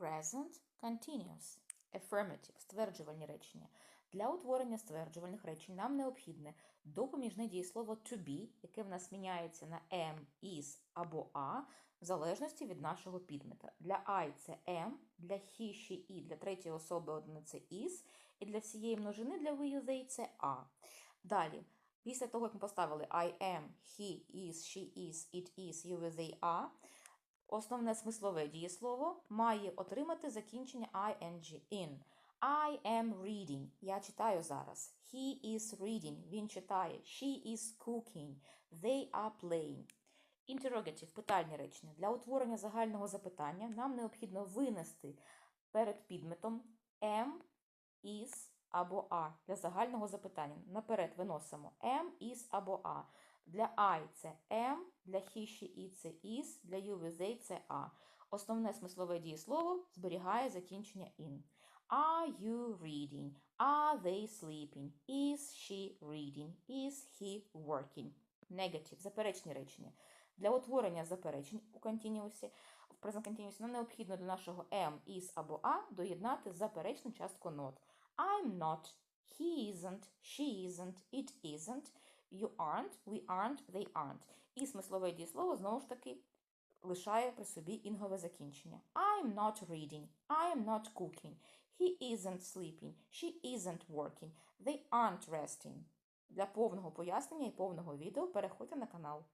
Present continuous. Affirmative – стверджувальні речення. Для утворення стверджувальних речень нам необхідне допоміжне дієслово to be, яке в нас міняється на am, is або a, в залежності від нашого підмета. Для I це am, для he, she, і для третьої особи одиниці is, і для всієї множини для we, they це a. Далі, після того, як ми поставили I am, he is, she is, it is, you, they are, Основне смислове дієслово має отримати закінчення ing in. I am reading. Я читаю зараз. He is reading. Він читає. She is cooking. They are playing. Interrogative – питальні речення. Для утворення загального запитання нам необхідно винести перед підметом am, is або a для загального запитання. Наперед виносимо am, is або a. Для I це am, для she, it це is, для they це a. Основне смислове дієслово зберігає закінчення in. Are you reading? Are they sleeping? Is she reading? Is he working? Negative – заперечні речення. Для утворення заперечень у континіусі, в present continuous нам необхідно до нашого am, is або a доєднати заперечну частку not. I'm not, he isn't, she isn't, it isn't, you aren't, we aren't, they aren't. І смислове дієслово знову ж таки лишає при собі інгове закінчення. I'm not reading, I'm not cooking, he isn't sleeping, she isn't working, they aren't resting. Для повного пояснення і повного відео переходьте на канал.